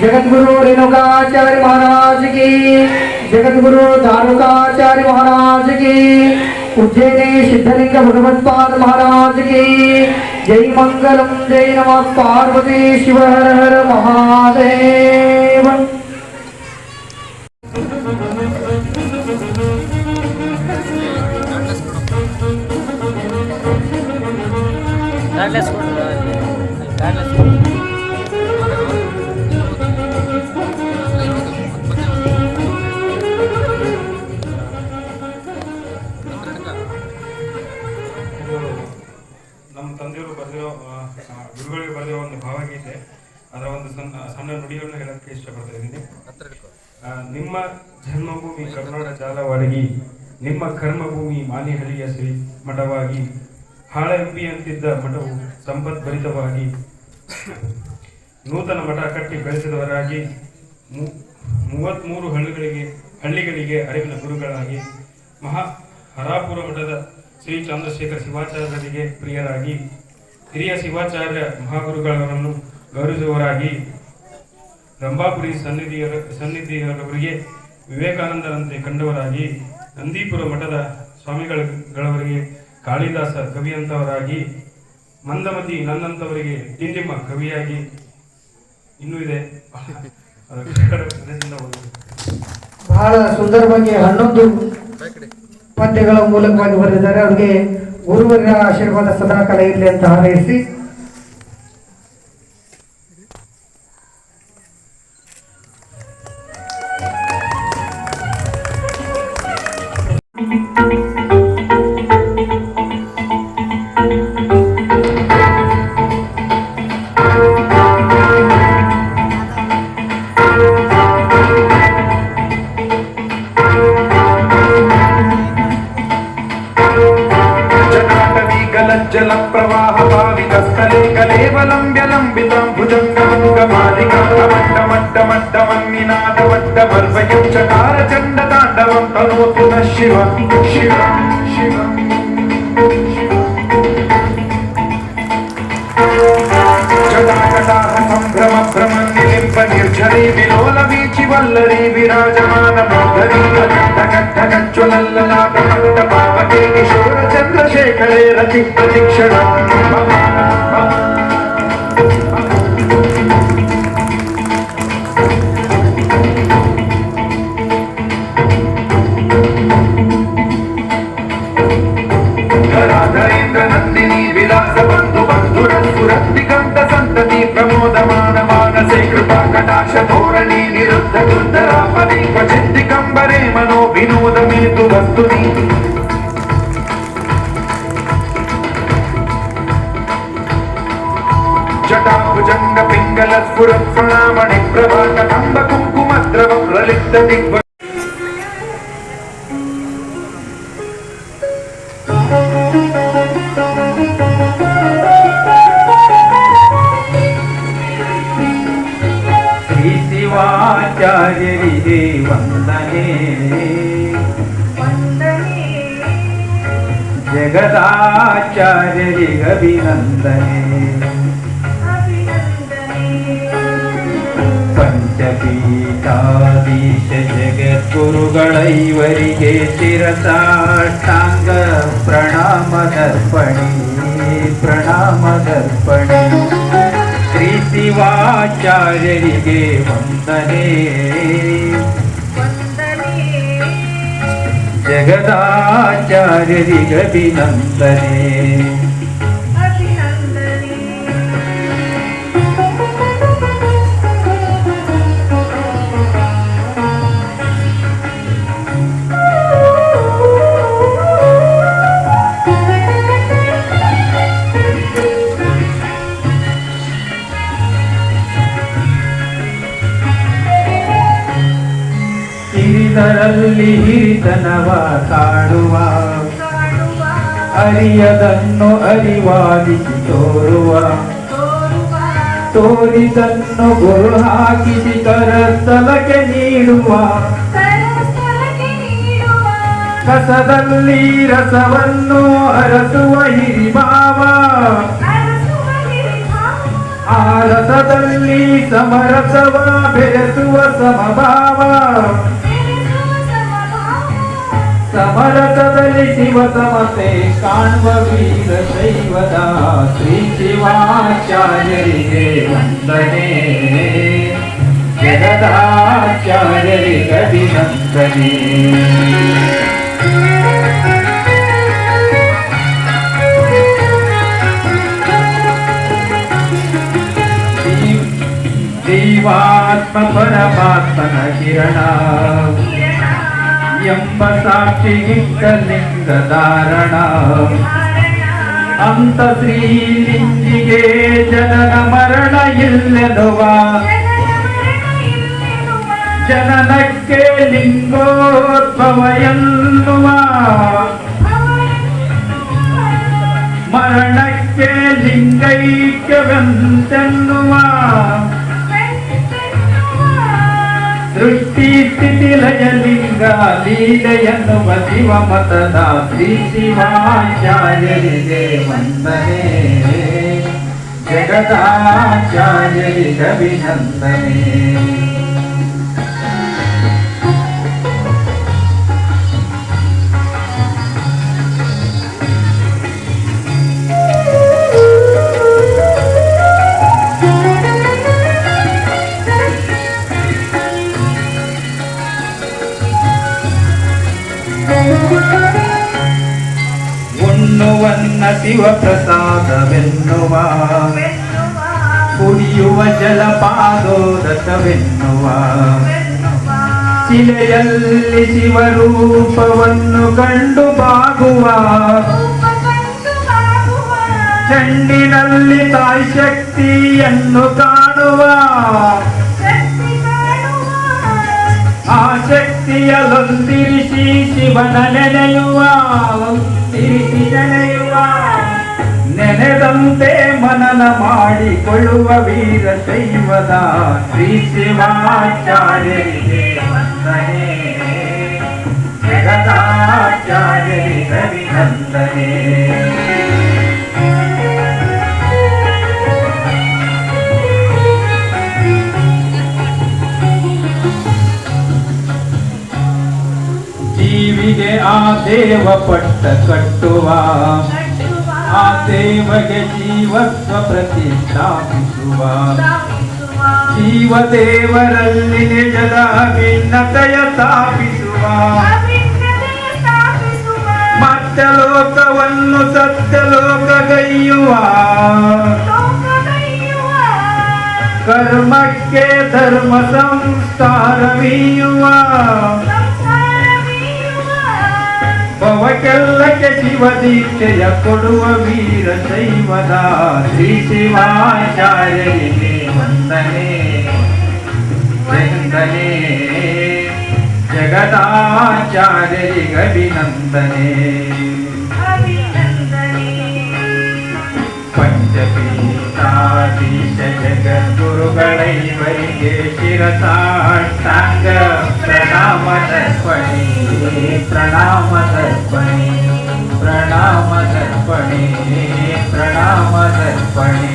జగద్గురు రేణుకాచార్య మహారాజుకి జగద్గురు దారుకాచార్య మహారాజుకి ఉజ్జయిని సిద్ధలింగ భగవత్పాద మహారాజుకి జై మంగళం జై నమ పార్వతీ శివ మహాదేవ. ಕರುನಾಡ ಜಾಲವಾಡಗಿ, ನಿಮ್ಮ ಕರ್ಮಭೂಮಿ ಮಾನಿಹಳ್ಳಿಯ ಶ್ರೀ ಮಠವಾಗಿ ಹಾಳೆಂಬಿಯಂತಿದ್ದ ಮಠವು ಸಂಪದ್ಭರಿತವಾಗಿ ನೂತನ ಮಠ ಕಟ್ಟಿ ಬೆಳೆಸಿದವರಾಗಿ ಮೂವತ್ಮೂರು ಹಳ್ಳಿಗಳಿಗೆ ಹಳ್ಳಿಗಳಿಗೆ ಅರಿವಿನ ಗುರುಗಳಾಗಿ ಮಹಾ ಹರಾಪುರ ಮಠದ ಶ್ರೀ ಚಂದ್ರಶೇಖರ ಶಿವಾಚಾರ್ಯರಿಗೆ ಪ್ರಿಯರಾಗಿ, ಹಿರಿಯ ಶಿವಾಚಾರ್ಯ ಮಹಾಗುರುಗಳವರನ್ನು ಗೌರವಿಸುವವರಾಗಿ ರಂಭಾಪುರಿ ಸನ್ನಿಧಿಯ ಸನ್ನಿಧಿಯವರಿಗೆ ವಿವೇಕಾನಂದರಂತೆ ಕಂಡವರಾಗಿ ನಂದೀಪುರ ಮಠದ ಸ್ವಾಮಿಗಳವರಿಗೆ ಕಾಳಿದಾಸ ಕವಿಯಂತವರಾಗಿ ಮಂದಮತಿ ನನ್ನಂತವರಿಗೆ ತಿಂಡಿಮ್ಮ ಕವಿಯಾಗಿ ಇನ್ನೂ ಇದೆ. ಬಹಳ ಸುಂದರವಾಗಿ ಹನ್ನೊಂದು ಪದ್ಯಗಳ ಮೂಲಕವಾಗಿ ಬರೆದಿದ್ದಾರೆ. ಅವರಿಗೆ ಗುರುವರ ಆಶೀರ್ವಾದ ಸದಾಕಾಲ ಇರಲಿ ಅಂತ ಹಾರೈಸಿ. శివ శివ శివ సంభ్రమ భ్రమ నిలింప నిర్జరీ విలోల వీచి వల్లరీ విరాజమాన మోధరీ కట్ట కట్ట కచ్చులల్ల నాట పావకే ధోరణి నిరుద్ధ కుందరాపని పఠంతి కంబరే మనో వినోదమేతు వస్తుని. జటాభుజంగ పింగళ ప్రభాత కంబ కుంకుమ ద్రవం లలిత దిగ్వ ಜಗದಾಚಾರ್ಯರಿಗೆ ಅಭಿನಂದನೆ. ಪಂಚಪೀಠಾಧೀಶ ಜಗದ್ಗುರುಗಳೈವರಿಗೆ ಶಿರಸಾಷ್ಟಾಂಗ ಪ್ರಣಾಮದರ್ಪಣಿ. ಪ್ರಣಾಮದರ್ಪಣಿ ಶ್ರೀ ಶಿವಾಚಾರ್ಯರಿಗೆ ವಂದನೆ. जगदाचार्य जगदाचार्यदिगभिनन्दने ಹಿರಿದರಲ್ಲಿ ಹಿರಿತನವ ಕಾಡುವ. ಅರಿಯದನ್ನು ಅರಿವಾಗಿಸಿ ತೋರುವ. ತೋರಿದನ್ನು ಗುರು ಹಾಕಿಸಿ ಕರಸ್ಥಲಕ್ಕೆ ನೀಡುವ. ಕಸದಲ್ಲಿ ರಸವನ್ನು ಅರಸುವ ಹಿರಿಭಾವ. ಆ ರಸದಲ್ಲಿ ಸಮರಸವ ಬೆರೆಸುವ ಸಮಭಾವ. समरतदलि शिवतमते काण्ववीर शैवदा श्रीशिवाचार्यरिगे वन्दने। जगदाचार्यरिगभिनन्दने जीवात्मपरमात्मन किरणा। ಎಂಬ ಸಾಕ್ಷಿ ಲಿಂಗ ಧಾರಣ ಅಂತ ಶ್ರೀಲಿಂಗಿಗೆ ಜನನ ಮರಣ ಇಲ್ಲೆನ್ನುವ ಜನನಕ್ಕೆ ಲಿಂಗೋದ್ಭವ ಎನ್ನುವ ಮರಣಕ್ಕೆ ಲಿಂಗೈಕ್ಯವೆಂತೆನ್ನುವ ಸೃಷ್ಟಿ ಸ್ಥಿತಿ ಲಯ ಲಿಂಗ ಲೀಲೆ ಎನ್ನುವ ಶಿವ ಮತದ ಶ್ರೀ ಶಿವಾಚಾರ್ಯರಿಗೆ ವಂದನೆ ಜಗದಾಚಾರ್ಯರಿಗೆ ಅಭಿನಂದನೆ ಉಣ್ಣುವನ್ನ ಶಿವ ಪ್ರಸಾದವೆನ್ನುವ ಕುಡಿಯುವ ಜಲಪಾದೋದತವೆನ್ನುವ ಶಿಲೆಯಲ್ಲಿ ಶಿವರೂಪವನ್ನು ಕಂಡು ಬಾಗುವ. ಚೆಂಡಿನಲ್ಲಿ ತಾಯಿ ಶಕ್ತಿಯನ್ನು ಕಾಣುವ. ಆ ಶಕ್ತಿಯಲ್ಲೊಂದಿರಿಸಿ ಶಿವನ ನೆನೆಯುವ ಒಂದಿರಿಸಿ ನೆನೆಯುವ. ನೆನೆದಂತೆ ಮನನ ಮಾಡಿಕೊಳ್ಳುವ ವೀರ ಶೈವದ ಶ್ರೀ ಶಿವಾಚಾರ್ಯ ವಂದನೆ. ಜಗದಾಚಾರ್ಯರಿಗೆ ಅಭಿನಂದನೆ. ದೇವ ಪಟ್ಟ ಕಟ್ಟುವ. ಆ ದೇವಗೆ ಜೀವತ್ವ ಪ್ರತಿಷ್ಠಾಪಿಸುವ. ಜೀವ ದೇವರಲ್ಲಿ ನಿಜದ ಭಿನ್ನತೆಯ ಸ್ಥಾಪಿಸುವ. ಮತ್ಯಲೋಕವನ್ನು ಸತ್ಯಲೋಕಗೈಯುವ ಕರ್ಮಕ್ಕೆ ಧರ್ಮ ಸಂಸ್ಕಾರವೀಯುವ ಭವಕ್ಕೆಲ್ಲಕ್ಕೆ ಶಿವ ದೀಕ್ಷೆಯ ಕೊಡುವ ವೀರ ಶೈವದ ಶ್ರೀ ಶಿವಾಚಾರ್ಯರಿಗೆ ವಂದನೆ ವಂದನೆ ಜಗದಾಚಾರ್ಯರಿಗೆ ಅಭಿನಂದನೆ जगीता जगद्गुरुगणै वरि प्रणामदर्पणे प्रणामदर्पणे प्रणमदर्पणे प्रणमदर्पणे।